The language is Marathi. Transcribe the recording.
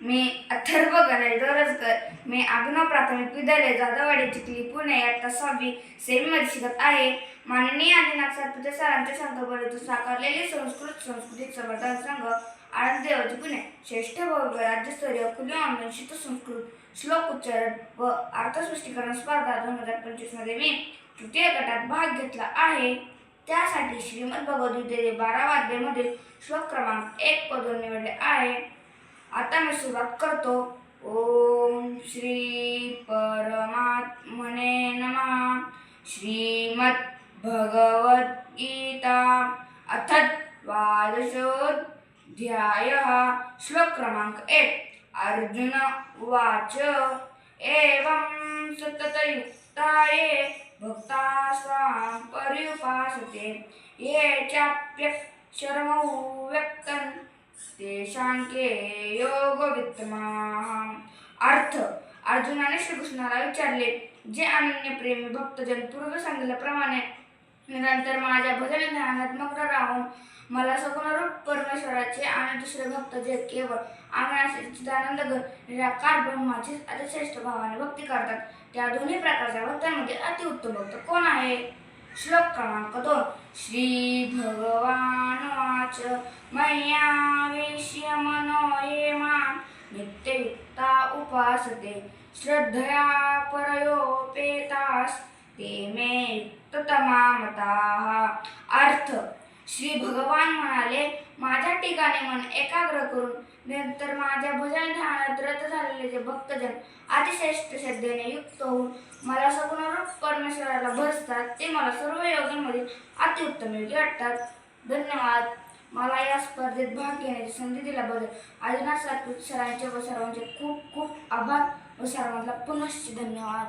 मी अथर्व गणेश दरजकर मी अभिनव प्राथमिक विद्यालय जाधववाडी चिखली पुणे. या सहावी सेमीमध्ये शिकत आहे. माननीय आदिनाथ सातपुते सरांच्या संघबरोबर साकारलेले संस्कृत सांस्कृतिक समर्थन संघ आनंद देवाची पुणे. श्रेष्ठ भव्य राज्यस्तरीय खुले ऑनलाईन शीत संस्कृत श्लोक उच्चारण व अर्थसृष्टीकरण स्पर्धा दोन हजार पंचवीसमध्ये मी तृतीय गटात भाग घेतला आहे. त्यासाठी श्रीमद भगवद्गीतेचे बारा वाद्यामधील श्लोक क्रमांक एक पदून निवडले आहे. आता मी सुरुवात करतो. ओम श्री परमात्मने नमा. श्रीमद भगवद गीता अथ द्वादशोध्याय श्लोक क्रमांक एक. अर्जुन उवाच. एवं सततयुक्ताये भक्ता स्वां पर्युपासते. ये चाप्यक्षरमौ व्यक्तन् देशांके योग अर्थ. अर्जुनाने श्रीकृष्णाला विचारले जे अनन्य प्रेमी भक्तजन पूर्व सांगितल्याप्रमाणे निरंतर माझ्या भजन ध्यानात मग्न राहून मला सगुणरूप परमेश्वराचे आणि दुसरे भक्त जे केवळ आनंद निराकार ब्रह्माचे अतिश्रेष्ठ भावाने भक्ती करतात त्या दोन्ही प्रकारच्या भक्तांमध्ये अतिउत्तम भक्त कोण आहे? श्लोक क्रमांक दोन. श्री भगवान. वाच मय्यावेश्य मनो ये मां नित्ययुक्ता उपासते श्रद्धया परयोपेतास ते मे युक्ततमा मताः अर्थ. श्री भगवान म्हणाले माझ्या ठिकाणी मन एकाग्र करून नंतर माझ्या भजन ध्यानात रत झालेले जे भक्तजन अतिश्रेष्ठ श्रद्धेने युक्त होऊन मला सगुणरूप परमेश्वराला भजतात ते मला सर्व योगांमध्ये अतिउत्तम योगी वाटतात. धन्यवाद. मला या स्पर्धेत भाग घेण्याची संधी दिल्याबद्दल आदिनाथ सातपुते सरांचे व सर्वांचे खूप खूप आभार व सर्वांना पुनश्च धन्यवाद.